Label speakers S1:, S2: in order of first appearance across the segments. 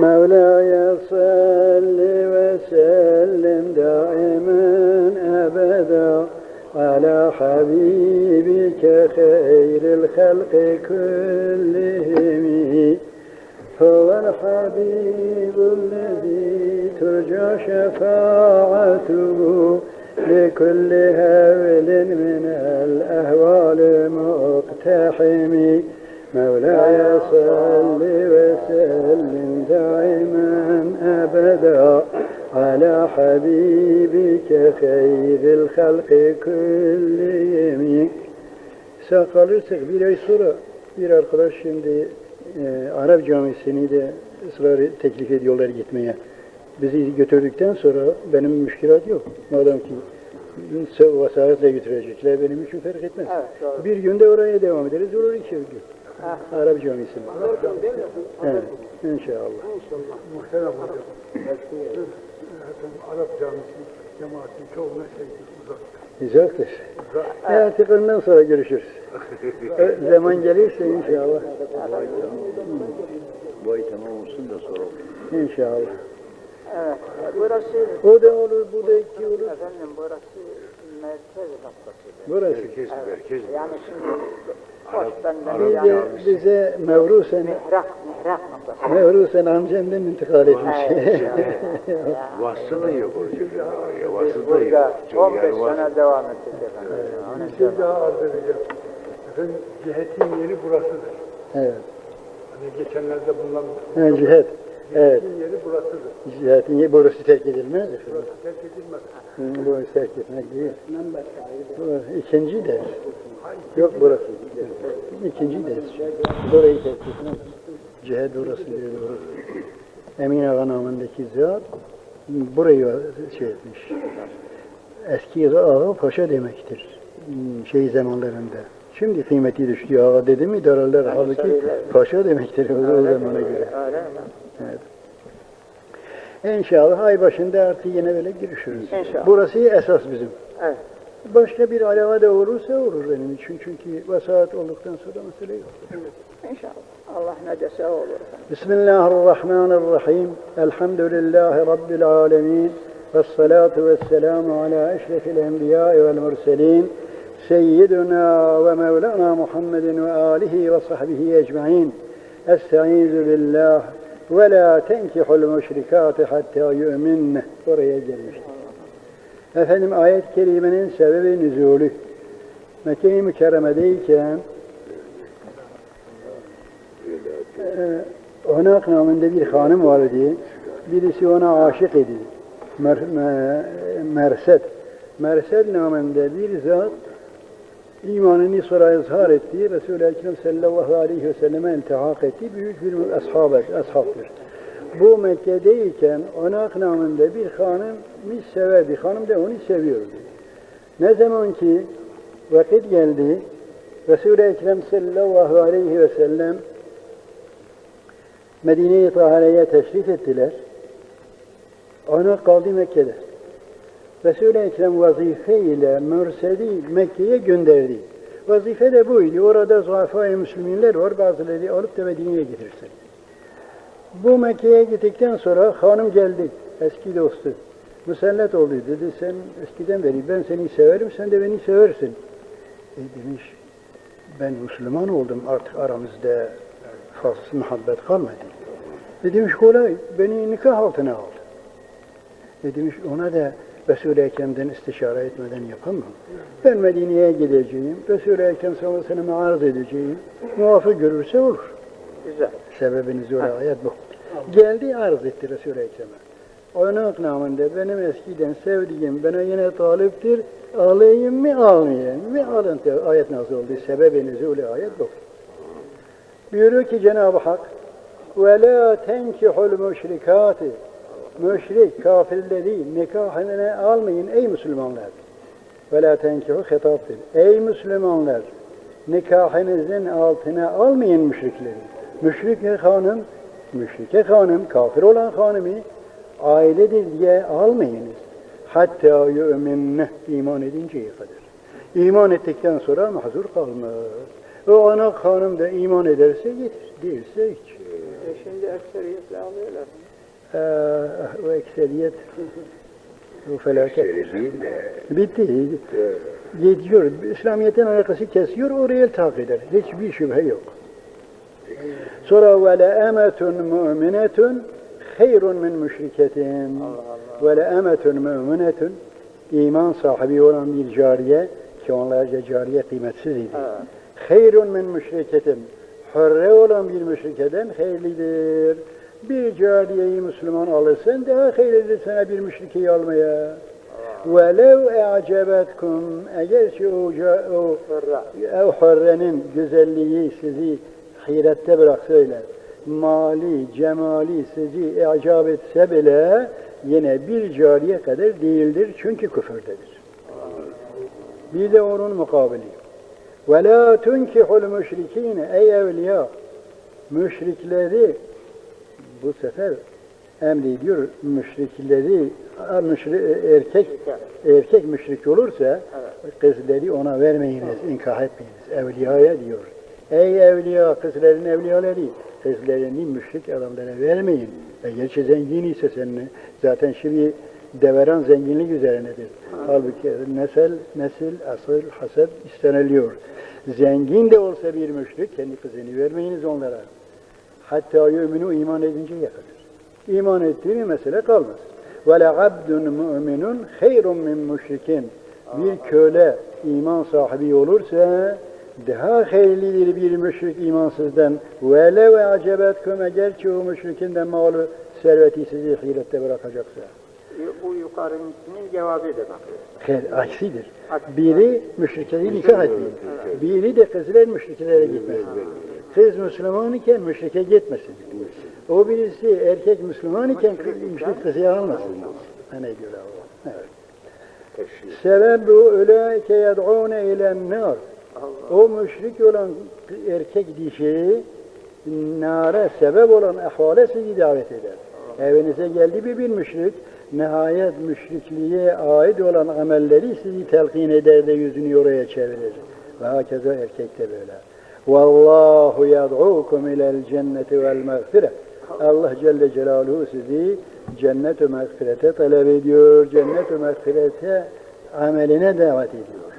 S1: مولاي صل وسلم دائما أبدا على حبيبك خير الخلق كلهم. هو الحبيب الذي ترجى شفاعته لكل هول من الأهوال مقتحم Mevla'ya salli ve sellim daimen ebeda ala habibike hayril halki kullihim. Sağ kalırsak bir ay sonra bir arkadaş şimdi e, Arap camisini de ısrar teklif ediyorlar gitmeye. Bizi götürdükten sonra benim müşkilat yok. Madem ki vasayetle götürecekler benim için fark etmez.
S2: Evet, doğru.
S1: bir günde oraya devam ederiz, olur iki gün.
S2: Ha.
S1: Arap Camisi'ne.
S2: Oradan değil mi?
S1: Evet, inşallah.
S3: Muhterem hocam. Arap camisi cemaatin çoğuna sevdik uzakta.
S1: Güzeldir. Evet, ondan sonra görüşürüz. Zaman gelirse inşallah.
S4: Bu ay tamam olsun da sonra olur.
S1: İnşallah.
S2: Evet. Burası
S1: O da olur, bu da iki olur.
S2: efendim burası merkez noktası.
S1: Burası.
S4: Merkez, merkez.
S2: Yani şimdi
S1: de, bize mevrusen,
S2: mihrak, mihrak noktası.
S1: mevrusen amcamdan intikal etmiş.
S2: Evet,
S4: da yok vaslı
S2: Biz
S4: da yok.
S2: burada
S4: Çok
S2: 15
S4: yani vaslı.
S2: sene devam. Onun
S3: Bir
S2: için
S3: şey daha arz edeceğim. Efendim cihetin yeri burasıdır.
S1: evet.
S3: Hani geçenlerde bulunan
S1: Ha, cihet. Evet.
S3: cihetin yeri burasıdır.
S1: Cihetin ye- burası terk edilmez.
S3: Burası terk edilmez.
S1: Hı, Burası terk etmek değil. İkinci ders. Yok burası. İkinci ders. Burayı terk etmez. Cihet burası diye doğru. Emin Ağa namındaki zat burayı şey etmiş. Eski ağa paşa demektir. Hmm, Şey zamanlarında. Şimdi kıymeti düştü ağa dedi mi dararlar. Halbuki paşa demektir o, zamana göre.
S2: mi?
S1: İnşallah ay başında artık yine böyle görüşürüz.
S2: İnşallah.
S1: Burası esas bizim.
S2: Evet.
S1: Başka bir alava da olursa olur benim için. Çünkü vasat olduktan sonra mesele yok.
S2: İnşallah. Allah ne dese o olur.
S1: Bismillahirrahmanirrahim. Elhamdülillahi Rabbil alemin. Vessalatu vesselamu ala eşrefil enbiya vel murselin. Seyyiduna ve Mevlana Muhammedin ve alihi ve ve la tenkihul müşrikati hatta yu'minne. Oraya gelmiştik. Efendim ayet-i kerimenin sebebi nüzulü. Mekke-i Mükerreme'deyken e, Onak namında bir hanım vardı. Birisi ona aşık idi. Mer, me, Merset. Merset namında bir zat imanını sonra izhar etti. Resul-i Ekrem sallallahu aleyhi ve selleme iltihak etti. Büyük bir ashabet, ashabdır. Bu Mekke'deyken Onak namında bir hanım mis severdi. Hanım da onu seviyordu. Ne zaman ki vakit geldi Resul-i Ekrem sallallahu aleyhi ve sellem Medine-i Tahare'ye teşrif ettiler. Ona kaldı Mekke'de. Resul-i Ekrem vazife ile mürseli Mekke'ye gönderdi. Vazife de buydu. Orada zuhafa-i Müslüminler var. Bazıları alıp da Medine'ye getirsin. Bu Mekke'ye gittikten sonra hanım geldi. Eski dostu. Müsellet oldu. Dedi sen eskiden beri ben seni severim. Sen de beni seversin. E demiş ben Müslüman oldum. Artık aramızda fazla muhabbet kalmadı. E demiş kolay, beni nikah altına al. E demiş ona da Resul-i Ekrem'den istişare etmeden yapamam. Ben Medine'ye gideceğim, Resul-i Ekrem sallallahu aleyhi ve sellem'e arz edeceğim. Muafık görürse olur.
S2: Güzel.
S1: Sebebiniz öyle ayet bu. Geldi arz etti Resul-i Ekrem'e. Onun namında benim eskiden sevdiğim bana yine taliptir. Alayım mı almayayım mı? Alın diye ayet nazil oldu. Sebebiniz öyle ayet bu. Buyuruyor ki Cenab-ı Hak وَلَا تَنْكِحُ الْمُشْرِكَاتِ müşrik kafirleri nikahına almayın ey Müslümanlar. Ve la tenkihu hitaptır. Ey Müslümanlar nikahınızın altına almayın müşrikleri. Müşrike hanım, müşrike hanım, kafir olan hanımı ailedir diye almayınız. Hatta yü'minne iman edinceye kadar. İman ettikten sonra mahzur kalmaz. O ana hanım da iman ederse getir, değilse hiç.
S2: E şimdi ekseriyetle alıyorlar.
S1: Ee, o ekseriyet bu felaket. Bitti. Gidiyor. İslamiyet'in alakası kesiyor, oraya iltihak eder. Hiçbir şüphe yok. Sonra ve le emetun mu'minetun hayrun min müşriketin. Ve le emetun mu'minetun iman sahibi olan bir cariye ki onlarca cariye kıymetsiz idi. Hayrun min müşriketin. Hürre olan bir müşrikeden hayırlıdır. Bir cariyeyi Müslüman alırsan daha hayırlıdır sana bir müşrikeyi almaya. وَلَوْ اَعْجَبَتْكُمْ Eğer ki o, ca- o,
S2: Hürra.
S1: o hürrenin güzelliği sizi hayrette bıraksayla, mali, cemali sizi icap etse bile yine bir cariye kadar değildir çünkü küfürdedir. Bir de onun mukabili. وَلَا تُنْكِحُ الْمُشْرِك۪ينَ Ey evliya, müşrikleri bu sefer emrediyor müşrikleri müşri, erkek erkek müşrik olursa kızları ona vermeyiniz, inkah etmeyiniz. Evliyaya diyor. Ey evliya, kızların evliyaları, kızlarını müşrik adamlara vermeyin. Eğer ki zengin ise senin, zaten şimdi deveran zenginlik üzerinedir. Halbuki nesil, nesil, asıl, hased isteniliyor. Zengin de olsa bir müşrik, kendi kızını vermeyiniz onlara. Hatta yümünü iman edinceye kadar. İman ettiği mi mesele kalmaz. Ve le abdun mu'minun hayrun min müşrikin. Bir köle iman sahibi olursa daha hayırlıdır bir müşrik imansızdan. Ve le ve acebetkum eğer ki o müşrikinden malı serveti sizi hilette bırakacaksa.
S2: Bu yukarınkinin cevabı da.
S1: Hayır, aksidir. Biri müşrikleri nikah etmeyin. Biri de kızlar müşriklere gitmesin. Kız Müslüman iken müşrike gitmesin. O birisi erkek Müslüman iken müşrik kızı almasın. Ne diyor Allah? Evet. Sebep bu öyleyke yed'ûne ilen nar. O müşrik olan erkek dişi nara sebep olan ahvale sizi davet eder. Evinize geldi bir bir müşrik, nihayet müşrikliğe ait olan amelleri sizi telkin eder de yüzünü oraya çevirir. Ve hakeza erkek de böyle. Vallahu yad'ukum ilel cenneti vel mağfire. Allah Celle Celaluhu sizi cennet-i mağfirete talep ediyor. Cennet-i mağfirete ameline davet ediyor.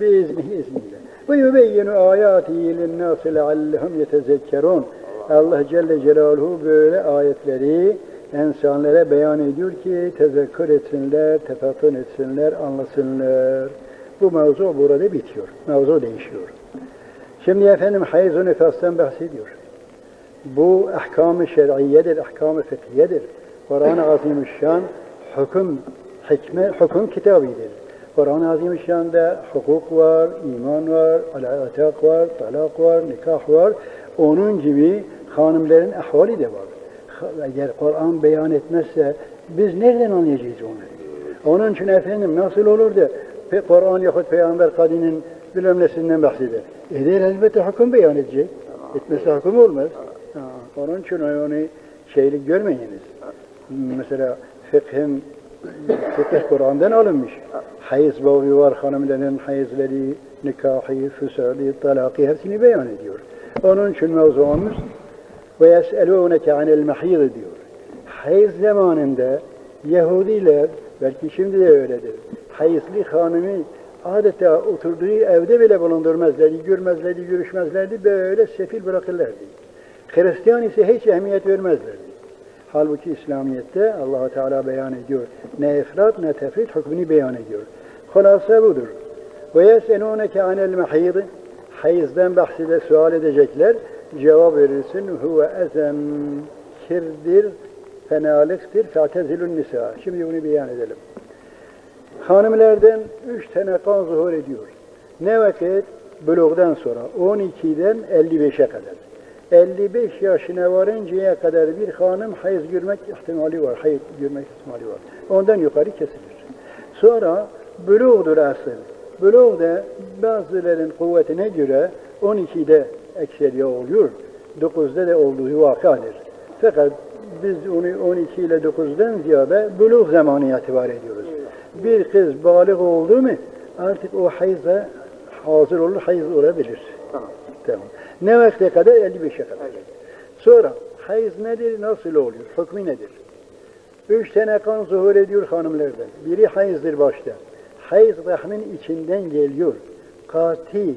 S1: Biiznihi izniyle. Ve yubeyyinu ayatihi linnâsi leallehum yetezekkerûn. Allah Celle Celaluhu böyle ayetleri insanlara beyan ediyor ki tezekkür etsinler, tefekkür etsinler, anlasınlar. Bu mevzu burada bitiyor. Mevzu değişiyor. Şimdi efendim hayız-ı nifastan bahsediyor. Bu ahkam-ı şer'iyedir, ahkam-ı fıkhiyedir. Kur'an-ı Azimüşşan hüküm, hikme, hüküm kitabidir. Kur'an-ı Azimüşşan'da hukuk var, iman var, al-atak var, talak var, nikah var. Onun gibi hanımların ahvali de var. Eğer Kur'an beyan etmezse biz nereden anlayacağız onları? Onun için efendim nasıl olur da Kur'an yahut Peygamber kadının bilmem nesinden bahseder. Eder elbette hüküm beyan edecek. Etmesi hüküm olmaz. Ha, onun için onu şeylik görmeyiniz. Mesela fıkhın fıkıh Kur'an'dan alınmış. Hayız bağı var hanımların hayızları, nikahı, füsali, talakı hepsini beyan ediyor. Onun için mevzuumuz ve yes'elûneke anil mahîd diyor. Hayız zamanında Yahudiler, belki şimdi de öyledir, hayızlı hanımı adeta oturduğu evde bile bulundurmazlardı, görmezlerdi, görüşmezlerdi, böyle sefil bırakırlardı. Hristiyan ise hiç ehemmiyet vermezlerdi. Halbuki İslamiyet'te allah Teala beyan ediyor. Ne ifrat ne tefrit hükmünü beyan ediyor. Hulasa budur. Ve yesenûneke anel mahîd Hayızdan bahsede sual edecekler. Cevap verirsin. Huve ezen kirdir, fenalıktır, fe'tezilun nisa. Şimdi bunu beyan edelim. Hanımlardan üç tane kan zuhur ediyor. Ne vakit? Buluğdan sonra 12'den 55'e kadar. 55 yaşına varıncaya kadar bir hanım hayız görmek ihtimali var, hayız görmek ihtimali var. Ondan yukarı kesilir. Sonra buluğdur asıl. Buluğ da bazıların kuvvetine göre 12'de ekseriye oluyor, 9'da da olduğu vakadır. Fakat biz onu 12 ile 9'dan ziyade buluğ zamanı itibar ediyoruz. Bir kız balık oldu mu artık o hayza hazır olur, hayız olabilir.
S2: Tamam.
S1: Tamam. Ne vakte kadar? 55'e kadar. Sonra hayız nedir, nasıl oluyor, hükmü nedir? Üç tane kan zuhur ediyor hanımlardan. Biri hayızdır başta. Hayız rahmin içinden geliyor. Kati,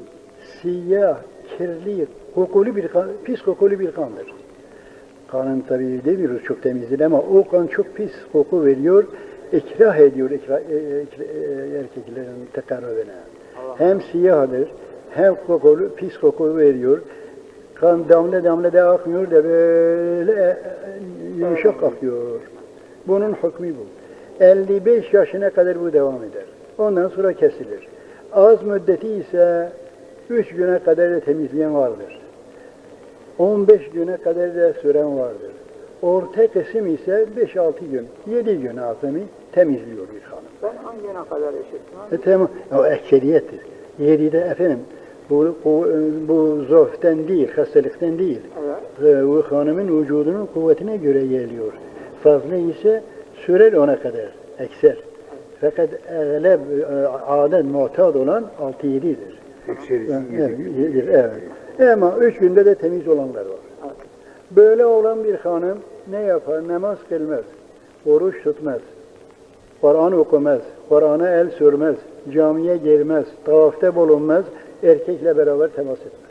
S1: siyah, kirli, kokulu bir kan, pis kokulu bir kandır. Kanın tabii demiyoruz çok temizdir ama o kan çok pis koku veriyor. İkrah ediyor ikra, e, e, e, erkeklerin tekarrübüne. Hem siyahdır, hem kokulu, pis koku veriyor. Kan damla damla da akmıyor da böyle yumuşak akıyor. Bunun hükmü bu. 55 yaşına kadar bu devam eder. Ondan sonra kesilir. Az müddeti ise 3 güne kadar da temizleyen vardır. 15 güne kadar da süren vardır. Orta kısım ise 5-6 gün, 7 gün azami temizliyor bir hanım.
S2: Ben hangine kadar eşitmem?
S1: E tamam, o ekseriyettir. Yedi de efendim, bu, bu, bu zoften değil, hastalıktan değil.
S2: Evet.
S1: E, Bu hanımın vücudunun kuvvetine göre geliyor. Fazla ise sürer ona kadar, ekser. Fakat eğlep, e, adet, muhtad olan 6-7'dir.
S3: Ekserisi
S1: Evet, yedir, evet. Ama üç günde de temiz olanlar var. Böyle olan bir hanım ne yapar? Namaz kılmaz, oruç tutmaz, Kur'an okumaz, Kur'an'a el sürmez, camiye girmez, tavafta bulunmaz, erkekle beraber temas etmez.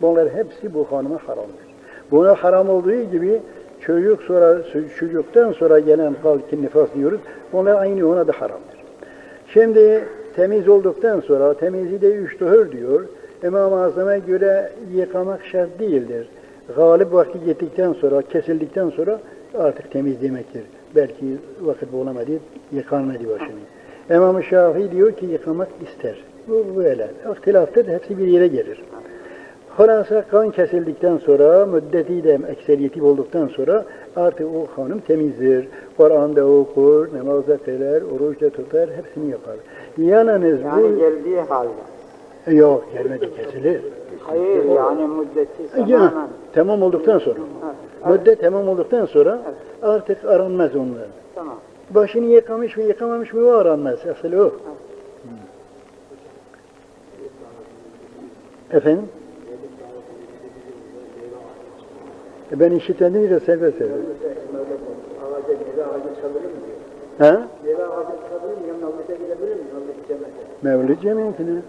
S1: Bunlar hepsi bu hanıma haramdır. Buna haram olduğu gibi çocuk sonra çocuktan sonra gelen kalkin nifas diyoruz. Onlar aynı ona da haramdır. Şimdi temiz olduktan sonra temizliği de üç diyor. İmam-ı Azam'a göre yıkamak şart değildir. Galip vakti gittikten sonra, kesildikten sonra artık temiz demektir. Belki vakit bulamadı, yıkanmadı başını. İmam-ı Şafii diyor ki yıkamak ister. Bu böyle. İhtilaftır, hepsi bir yere gelir. Hulasa kan kesildikten sonra, müddeti de ekseriyeti olduktan sonra artık o hanım temizdir. Kur'an'da okur, namazda kılar, oruç da tutar, hepsini yapar. Yalnız
S2: Yani
S1: bu...
S2: geldiği halde.
S1: Yok, gelmedi kesilir.
S2: Hayır yani müddeti
S1: Ya,
S2: tamamen.
S1: tamam olduktan sonra.
S2: Ha,
S1: Müddet tamam olduktan sonra artık aranmaz onlar.
S2: Tamam.
S1: Başını yıkamış mı yıkamamış mı o aranmaz. Asıl o. Efendim? E Ben işitendim de seve seve. Ha? Mevlid cemiyetine.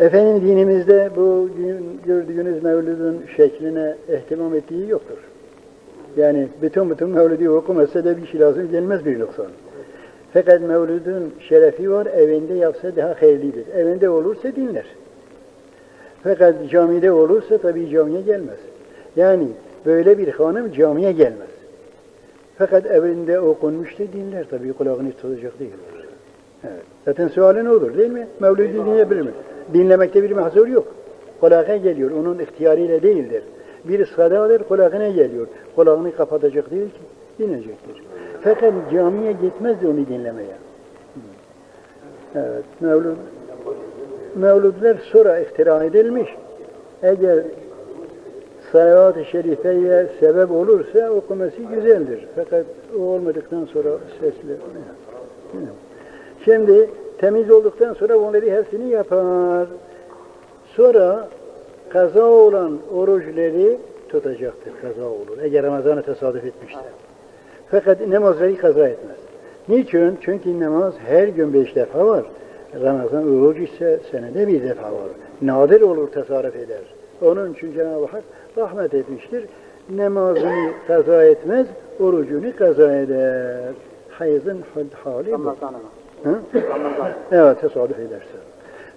S1: Efendim dinimizde bu gördüğünüz mevlidin şekline ihtimam ettiği yoktur. Yani bütün bütün mevlidi okumasa da bir şey lazım gelmez bir noksan. Fakat mevludun şerefi var, evinde yapsa daha hayırlıdır. Evinde olursa dinler. Fakat camide olursa tabii camiye gelmez. Yani böyle bir hanım camiye gelmez. Fakat evinde okunmuş da dinler tabii kulağını tutacak değildir. Evet. Zaten sualin odur değil mi? Mevlidi dinleyebilir mi? Dinlemekte bir mahzur yok. Kulağa geliyor, onun ihtiyarıyla değildir. Bir sadadır, kulağına geliyor. Kulağını kapatacak değil ki, dinleyecektir. Fakat camiye gitmez de onu dinlemeye. Evet, Mevlud. Mevludlar sonra ihtira edilmiş. Eğer salavat-ı şerifeye sebep olursa okuması güzeldir. Fakat o olmadıktan sonra sesli. Şimdi temiz olduktan sonra bunları hepsini yapar. Sonra kaza olan oruçları tutacaktır. Kaza olur. Eğer Ramazan'a tesadüf etmişse. Fakat namazları kaza etmez. Niçin? Çünkü namaz her gün beş defa var. Ramazan oruç ise senede bir defa var. Nadir olur tasarruf eder. Onun için Cenab-ı Hak rahmet etmiştir. Namazını kaza etmez, orucunu kaza eder. Hayızın hali bu. Evet, tesadüf ederse.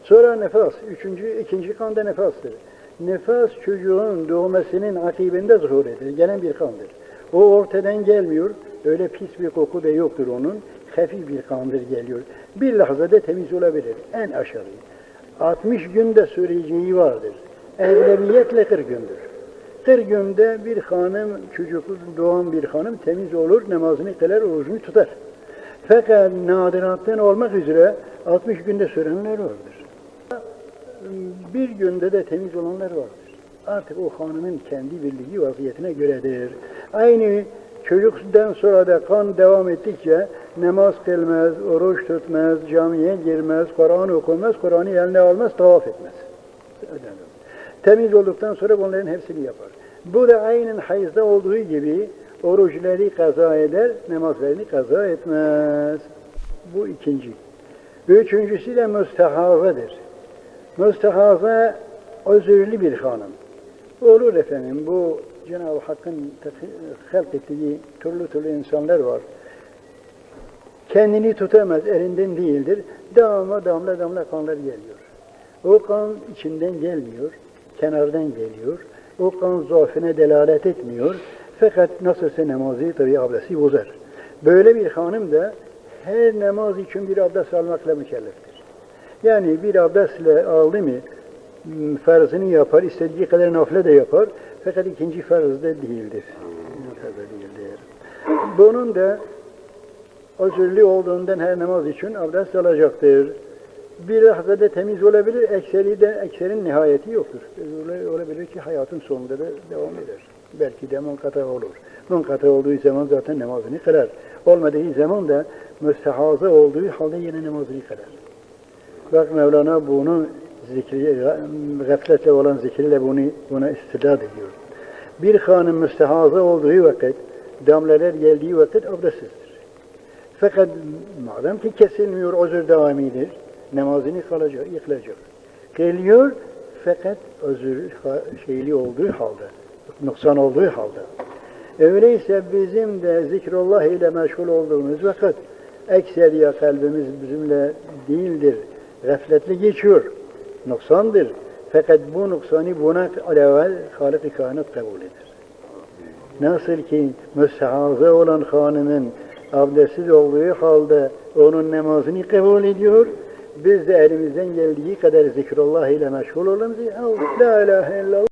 S1: Sonra nefas, üçüncü, ikinci kan da nefastır. Nefas çocuğun doğmasının akibinde zuhur eder, gelen bir kandır. O ortadan gelmiyor, öyle pis bir koku da yoktur onun, hafif bir kandır geliyor. Bir lahzada temiz olabilir, en aşağı. 60 günde süreceği vardır. Evleviyetle 40 gündür. 40 günde bir hanım, çocuk doğan bir hanım temiz olur, namazını kılar, orucunu tutar. Fakat nadirattan olmak üzere 60 günde sürenler vardır. Bir günde de temiz olanlar vardır. Artık o hanımın kendi bildiği vaziyetine göredir. Aynı çocuktan sonra da kan devam ettikçe namaz kılmaz, oruç tutmaz, camiye girmez, Kur'an okumaz, Kur'an'ı eline almaz, tavaf etmez. Temiz olduktan sonra bunların hepsini yapar. Bu da aynen hayızda olduğu gibi oruçları kaza eder, namazlarını kaza etmez. Bu ikinci. Üçüncüsü de müstehazadır. Müstehaza özürlü bir hanım. Olur efendim bu Cenab-ı Hakk'ın halk ettiği türlü türlü insanlar var. Kendini tutamaz, elinden değildir. Damla damla damla kanlar geliyor. O kan içinden gelmiyor, kenardan geliyor. O kan zaafine delalet etmiyor. Fakat nasılsa namazı tabi abdesti bozar. Böyle bir hanım da her namaz için bir abdest almakla mükelleftir. Yani bir abdestle aldı mı m, farzını yapar, istediği kadar nafile de yapar. Fakat ikinci farzda değildir. Farzda değildir. Bunun da özürlü olduğundan her namaz için abdest alacaktır. Bir lahzada temiz olabilir, ekseri de ekserin nihayeti yoktur. Öyle olabilir ki hayatın sonunda da devam eder. Belki de munkata olur. Munkata olduğu zaman zaten namazını kılar. Olmadığı zaman da müstehaza olduğu halde yine namazını kılar. Bak Mevlana bunu zikri, gafletle olan zikirle bunu buna istidad ediyor. Bir hanım müstehaza olduğu vakit, damlalar geldiği vakit abdestsizdir. Fakat madem ki kesilmiyor, özür devamidir, namazını kalacak, yıkılacak. Geliyor fakat özür şeyli olduğu halde, noksan olduğu halde. Öyleyse bizim de zikrullah ile meşgul olduğumuz vakit ekseriye kalbimiz bizimle değildir. Gafletli geçiyor. Noksandır. Fakat bu noksanı buna alevvel Halik-i Kainat kabul eder. Nasıl ki müstehaza olan hanımın abdestsiz olduğu halde onun namazını kabul ediyor. Biz de elimizden geldiği kadar zikrullah ile meşgul olalım. La ilahe illallah.